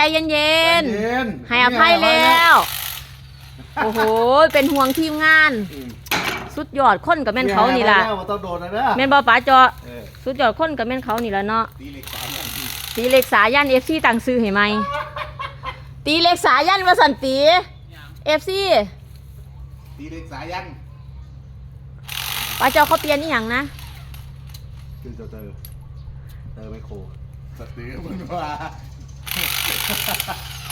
ใจเย็นใจเย็นๆให้อภัยแล้ว โอ้โห เป็นห่วงทีมงาน อืมสุดยอดคนกับแม่นเขานี่ล่ะให้อภัยแล้วบ่ต้องโดนนะเด้อแม่นบ่ป๋าจอเออสุดยอดคนกับแม่นเขานี่ล่ะเนาะ ตีเหล็กสายยันตีเล็กสายัน FC ตั้งซื้อให้ไหม ตีเล็กสายันว่าสันตี FC ตีเหล็กสายยันป๋าจอเขาเปลี่ยนอีหยังนะ คือจะเจอเจอไมโครสเตอร์มันว่า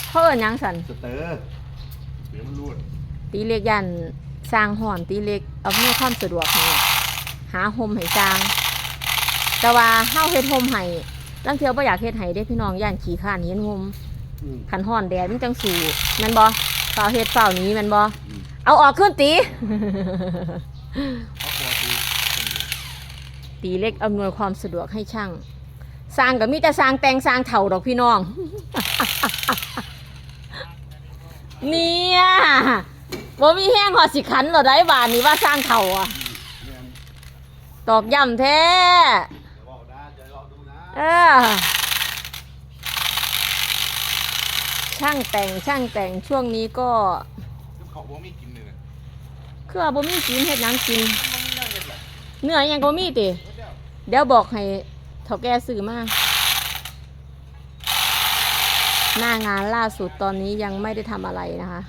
เขาเอิ้นหยังสันสเตอร์เดี๋ยวมันรูดตีเล็กยันสร้างห่อนตีเล็กเอาเมื่อความสะดวกให้หาโฮมให้สร้าง แต่ว่าเฮาเฮ็ดโฮมให้ลังเที่ยวบ่อยากเฮ็ดให้เด้พี่น้องย่านขี้ข้านเห็นโฮมอืมขันห่อนแดดมันจังสู่แม่นบ่ฝ้าวเฮ็ดฝ้าวหนี้แม่นบ่อืมเอาออกขึ้นตีเอาคอตี ตีเล็กอำนวยความสะดวกให้ช่างสร้างก็มีแต่สร้างแต่งสร้างเถ่าดอกพี่น้อง เนี่ยบ่มีแห้งหอสิขันหรอได้บานนี้ว่าสร้างเถ่าอะ ตอกย่ำแท้ เออ ช่างแต่งช่างแต่งช่วงนี้ก็เขาบอกไม่กินเลยนะคือบ่มีกินเฮ็ดหยังกิน เนื้อยังก็มีติ เดี๋ยวบอกให้เฒ่าแก่ซื้อมา หน้างานล่าสุดตอนนี้ยังไม่ได้ทำอะไรนะคะ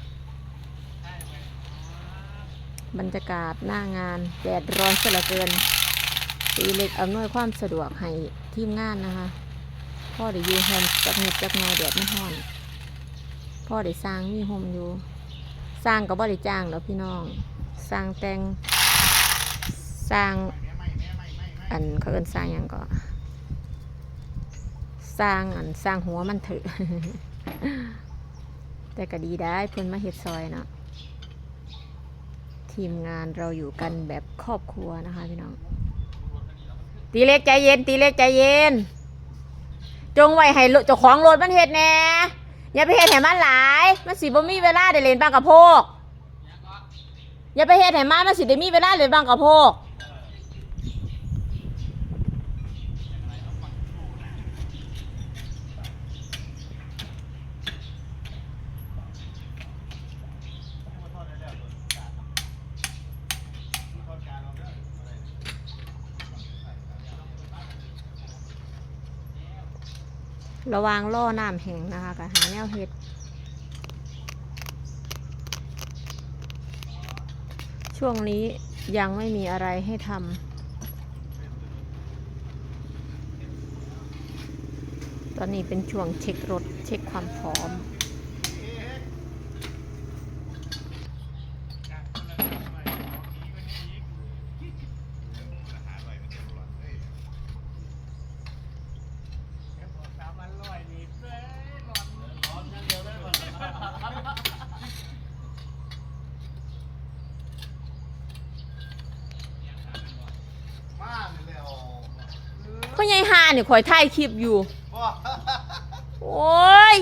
บรรยากาศหน้างานแดดร้อนเสียเหลือเกินตีเล็กอำนวยความสะดวกให้ทีมงานนะคะ พ่อได้อยูโฮมจักนิดจักหน่อยแดดไม่ร้อน พ่อได้สร้างมีโฮมอยู่ สร้างก็บ่ได้จ้างแล้วพี่น้อง สร้างแต่งสร้างอันเขาเอินสร้างหยังก็ สร้างอันสร้างหัวมันเถอะ แต่ก็ดีได้เพิ่นมาเฮ็ดซอยเนาะทีมงานเราอยู่กันแบบครอบครัวนะคะพี่น้อง ตีเล็กใจเย็น ตีเล็กใจเย็น จงไว้ให้เจ้าของรถมันเฮ็ดแน่อย่าไปเฮ็ดให้มันหลาย มันสิบ่มีเวลาได้เล่นบางกะโพกอย่าไปเฮ็ดให้มันมันสิได้มีเวลาเล่นบางกะโพก ระวังล่อน้ำแห้งนะคะกับหาแนวเห็ด ช่วงนี้ยังไม่มีอะไรให้ทำตอนนี้เป็นช่วงเช็ครถเช็คความพร้อม มาเลยแล้ว ก็ยังหาเนี่ยคอยถ่ายคลิปอยู่ว่าโอ้ย